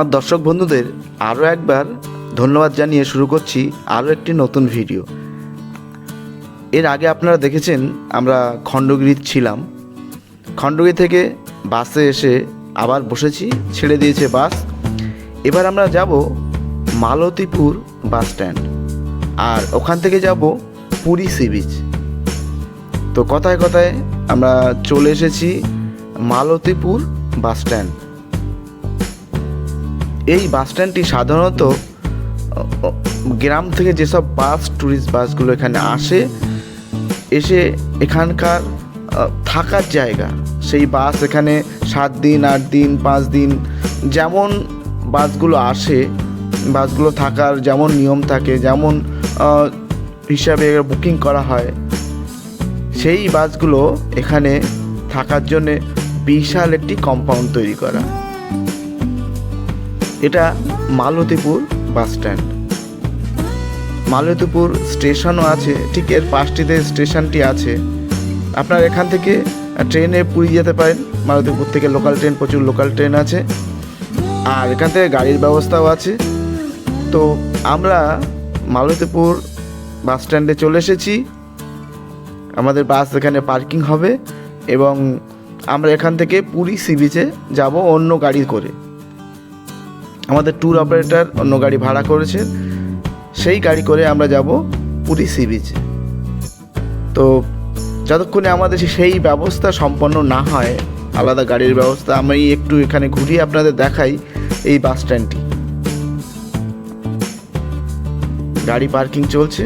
আমার দর্শক বন্ধুদের আরও একবার ধন্যবাদ জানিয়ে শুরু করছি আরও একটি নতুন ভিডিও। এর আগে আপনারা দেখেছেন আমরা খণ্ডগিরি ছিলাম। খণ্ডগিরি থেকে বাসে এসে আবার বসেছি, ছেড়ে দিয়েছে বাস। এবার আমরা যাব মালতীপুর বাস স্ট্যান্ড আর ওখান থেকে যাব পুরী সি বিচ। তো কথায় কথায় আমরা চলে এসেছি মালতীপুর বাস স্ট্যান্ড। এই বাস স্ট্যান্ডটি সাধারণত গ্রাম থেকে যেসব বাস ট্যুরিস্ট বাসগুলো এখানে আসে, এসে এখানকার থাকার জায়গা। সেই বাস এখানে সাত দিন, আট দিন, পাঁচ দিন, যেমন বাসগুলো আসে বাসগুলো থাকার যেমন নিয়ম থাকে, যেমন হিসাবে বুকিং করা হয়, সেই বাসগুলো এখানে থাকার জন্যে বিশাল একটি কম্পাউন্ড তৈরি করা। এটা মালতীপুর বাস স্ট্যান্ড। মালতীপুর স্টেশনও আছে, ঠিক এর পাশটিতে স্টেশনটি আছে। আপনার এখান থেকে ট্রেনে পুরী যেতে পারেন, মালতীপুর থেকে লোকাল ট্রেন প্রচুর লোকাল ট্রেন আছে। আর এখান থেকে গাড়ির ব্যবস্থাও আছে। তো আমরা মালতীপুর বাস স্ট্যান্ডে চলে এসেছি। আমাদের বাস এখানে পার্কিং হবে এবং আমরা এখান থেকে পুরী সি বিচে যাব অন্য গাড়ি করে। আমাদের ট্যুর অপারেটর অন্য গাড়ি ভাড়া করেছে। সেই গাড়ি করে আমরা যাব পুরী সি বিচে তো যতক্ষণে আমাদের সেই ব্যবস্থা সম্পন্ন না হয়, আলাদা গাড়ির ব্যবস্থা, আমি একটু এখানে ঘুরিয়ে আপনাদের দেখাই এই বাস স্ট্যান্ডটি গাড়ি পার্কিং চলছে।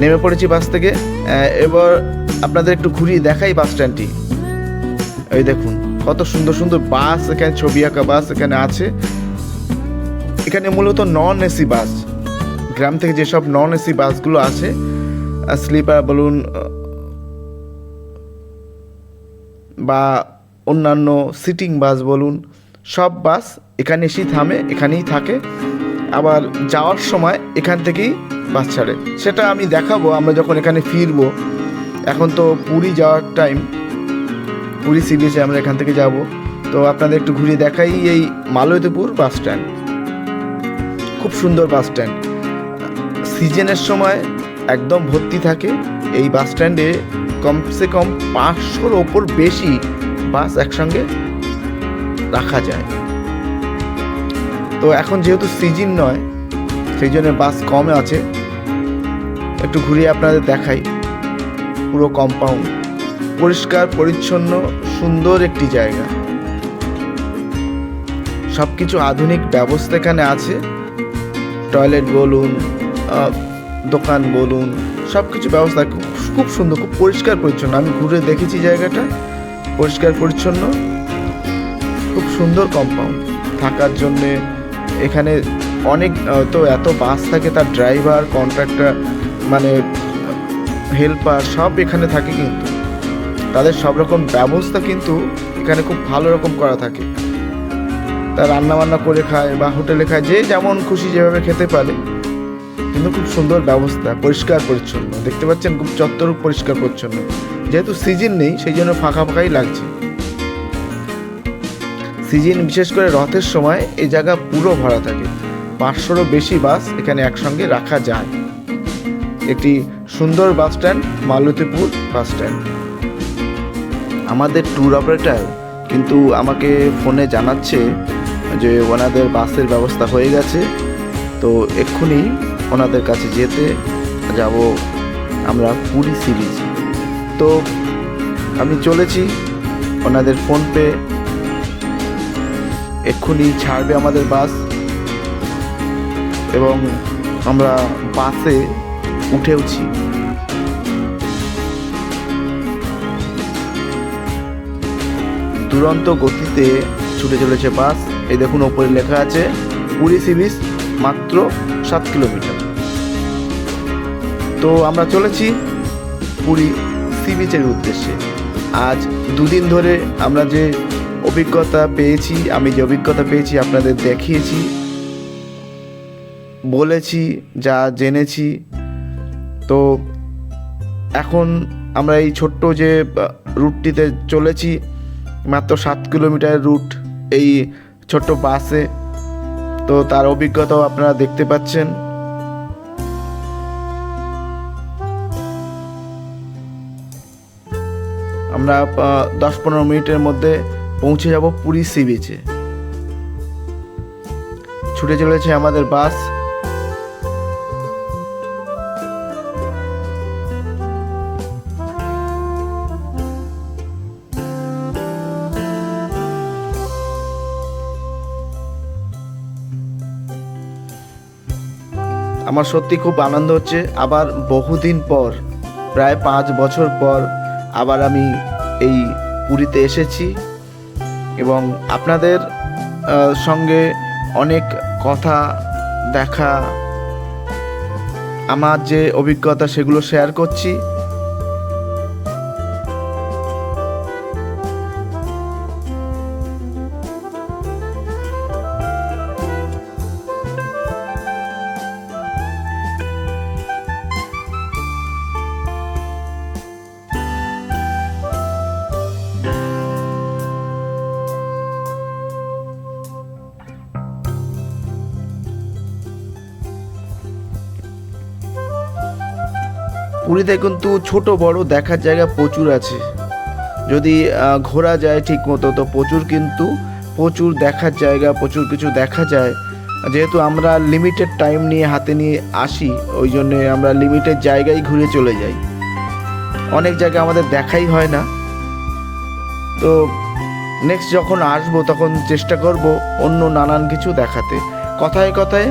নেমে পড়েছি বাস থেকে। এবার আপনাদের একটু ঘুরিয়ে দেখাই বাস স্ট্যান্ডটি। এই দেখুন, কত সুন্দর সুন্দর বাস এখানে, ছবি আঁকা বাস এখানে আছে। এখানে মূলত নন এসি বাস। গ্রাম থেকে যেসব নন এসি বাসগুলো আছে স্লিপার, বলুন বা অন্যান্য সিটিং বাস বলুন, সব বাস এখানে এসেই থামে, এখানেই থাকে। আবার যাওয়ার সময় এখান থেকেই বাস ছাড়ে। সেটা আমি দেখাবো, আমরা যখন এখানে ফিরবো, এখন তো পুরী যাওয়ার টাইম পুরী সি বিচে আমরা এখান থেকে যাব। তো আপনাদের একটু ঘুরিয়ে দেখাই এই মালতীপুর বাস স্ট্যান্ড খুব সুন্দর বাস স্ট্যান্ড সিজনের সময় একদম ভর্তি থাকে। এই বাস স্ট্যান্ডে কমসে কম পাঁচশোর ওপর বেশি বাস একসঙ্গে রাখা যায়। তো এখন যেহেতু সিজন নয়, সেই জন্য বাস কম আছে। একটু ঘুরিয়ে আপনাদের দেখাই। পুরো কম্পাউন্ড পরিষ্কার, পরিচ্ছন্ন, সুন্দর একটি জায়গা। সব কিছু আধুনিক ব্যবস্থা এখানে আছে। টয়লেট বলুন দোকান বলুন সব কিছু ব্যবস্থা খুব সুন্দর, খুব পরিষ্কার, পরিচ্ছন্ন। আমি ঘুরে দেখেছি জায়গাটা। পরিষ্কার, পরিচ্ছন্ন, খুব সুন্দর কম্পাউন্ড থাকার জন্যে এখানে অনেক তো এত বাস থাকে, তার ড্রাইভার কন্ট্রাক্টর মানে হেল্পার সব এখানে থাকে কিন্তু। তাদের সব রকম ব্যবস্থা কিন্তু এখানে খুব ভালো রকম করা থাকে। তা রান্না বান্না করে খায় বা হোটেলে খায়, যে যেমন খুশি যেভাবে খেতে পারে। কিন্তু খুব সুন্দর ব্যবস্থা, পরিষ্কার পরিচ্ছন্ন। দেখতে পাচ্ছেন খুব চত্বর পরিষ্কার পরিচ্ছন্ন। যেহেতু সিজন নেই, সেই জন্য ফাঁকা ফাঁকাই লাগছে। সিজন বিশেষ করে রথের সময় এই জায়গা পুরো ভরা থাকে। পাঁচশোরও বেশি বাস এখানে একসঙ্গে রাখা যায়। একটি সুন্দর bus stand, Malatipur bus stand. আমাদের ট্যুর অপারেটর কিন্তু আমাকে ফোনে জানাচ্ছে যে ওনাদের বাসের ব্যবস্থা হয়ে গেছে, তো এক্ষুনি ওনাদের কাছে যেতে যাব আমরা পুরী সি বিচ তো আমি চলেছি, ওনাদের ফোনপে এক্ষুনি ছাড়বে আমাদের বাস এবং আমরা বাসে উঠেওছি। দুরন্ত গতিতে ছুটে চলেছে বাস। এই দেখুন, ওপরে লেখা আছে পুরী সি বিচ মাত্র সাত কিলোমিটার। তো আমরা চলেছি পুরী সি বিচের উদ্দেশ্যে। আজ দুদিন ধরে আমরা যে অভিজ্ঞতা পেয়েছি, আমি যে অভিজ্ঞতা পেয়েছি, আপনাদের দেখিয়েছি, বলেছি, যা জেনেছি তো এখন আমরা এই ছোট্ট যে রুটটিতে চলেছি, মাত্র সাত কিলোমিটার রুট এই ছোট্ট বাসে। তো তার অভিজ্ঞতাও আপনারা দেখতে পাচ্ছেন। আমরা দশ পনেরো মিনিটের মধ্যে পৌঁছে যাব পুরী সি বিচে। ছুটে চলেছে আমাদের বাস। আমার সত্যি খুব আনন্দ হচ্ছে। আবার বহুদিন পর, প্রায় পাঁচ বছর পর আবার আমি এই পুরীতে এসেছি এবং আপনাদের সঙ্গে অনেক কথা, দেখা, আমার যে অভিজ্ঞতা সেগুলো শেয়ার করছি। পুরীতে কিন্তু ছোট বড় দেখার জায়গা প্রচুর আছে। যদি ঘোরা যায় ঠিক মতো, তো প্রচুর কিন্তু, প্রচুর দেখার জায়গা, প্রচুর কিছু দেখা যায়। যেহেতু আমরা লিমিটেড টাইম নিয়ে হাতে নিয়ে আসি, ওই জন্যে আমরা লিমিটেড জায়গায় ঘুরে চলে যাই। অনেক জায়গা আমাদের দেখাই হয় না। তো নেক্সট যখন আসব, তখন চেষ্টা করব অন্য নানান কিছু দেখাতে। কথায় কথায়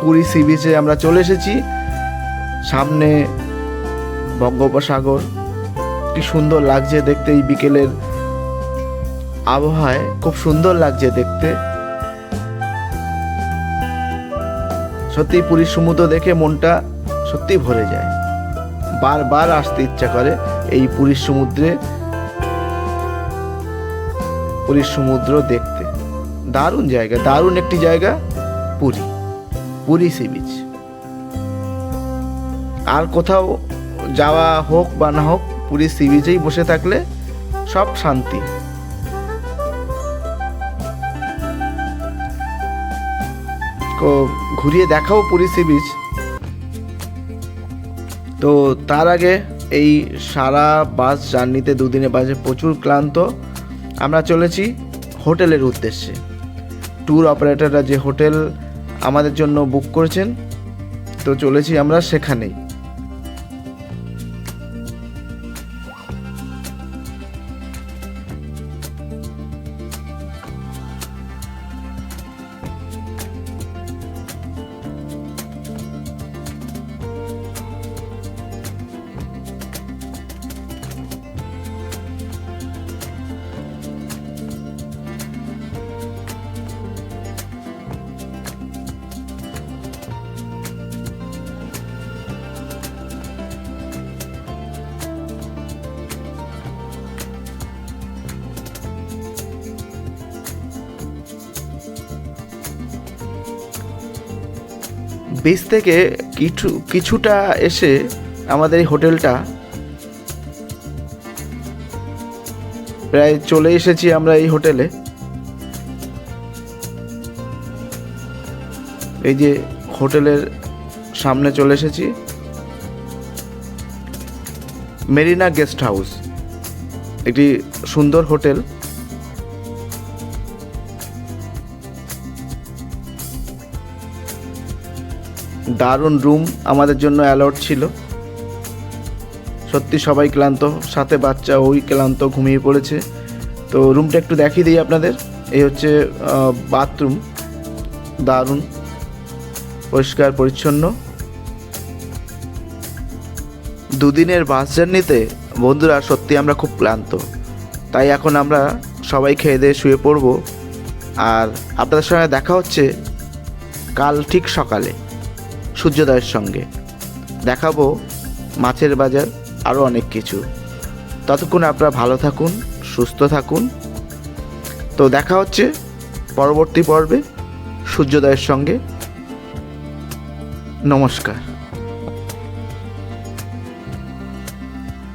পুরী সি বিচে আমরা চলে এসেছি। সামনে বঙ্গোপসাগর। কি সুন্দর লাগছে দেখতে এই বিকেলের আবহাওয়ায়। খুব সুন্দর লাগছে দেখতে। সত্যি পুরীর সমুদ্র দেখে মনটা সত্যি ভরে যায়। বারবার আসতে ইচ্ছা করে এই পুরীর সমুদ্রে, পুরীর সমুদ্র দেখতে। দারুণ জায়গা, দারুণ একটি জায়গা পুরী। Puri sea beach. আর কোথাও যাওয়া হোক বা না হোক, পুরী সি বিচেই বসে থাকলে সব শান্তি। ঘুরিয়ে দেখাও পুরী সি বিচ। তো তার আগে এই সারা বাস জার্নিতে দুদিনে বাসে প্রচুর ক্লান্ত। আমরা চলেছি হোটেলের উদ্দেশ্যে। ট্যুর অপারেটররা যে হোটেল আমাদের জন্য বুক করেছেন, তো চলেছি আমরা সেখানেই। বিচ থেকে কিছু, কিছুটা এসে আমাদের এই হোটেলটা প্রায় চলে এসেছি আমরা এই হোটেলে। এই যে হোটেলের সামনে চলে এসেছি। Marina guest house. একটি সুন্দর হোটেল। দারুণ রুম আমাদের জন্য অ্যালার্ট ছিল। সত্যি সবাই ক্লান্ত, সাথে বাচ্চা ওই ক্লান্ত ঘুমিয়ে পড়েছে। তো রুমটা একটু দেখিয়ে দিই আপনাদের। এই হচ্ছে বাথরুম দারুণ, পরিষ্কার, পরিচ্ছন্ন। দুদিনের বাস জার্নিতে বন্ধুরা, সত্যি আমরা খুব ক্লান্ত। তাই এখন আমরা সবাই খেয়ে দিয়ে শুয়ে পড়ব। আর আপনাদের সঙ্গে দেখা হচ্ছে কাল ঠিক সকালে। সূর্যোদয়ের সঙ্গে। দেখাবো মাছের বাজার আরও অনেক কিছু। ততক্ষণ আপনারা ভালো থাকুন, সুস্থ থাকুন। তো দেখা হচ্ছে পরবর্তী পর্বে সূর্যোদয়ের সঙ্গে। নমস্কার।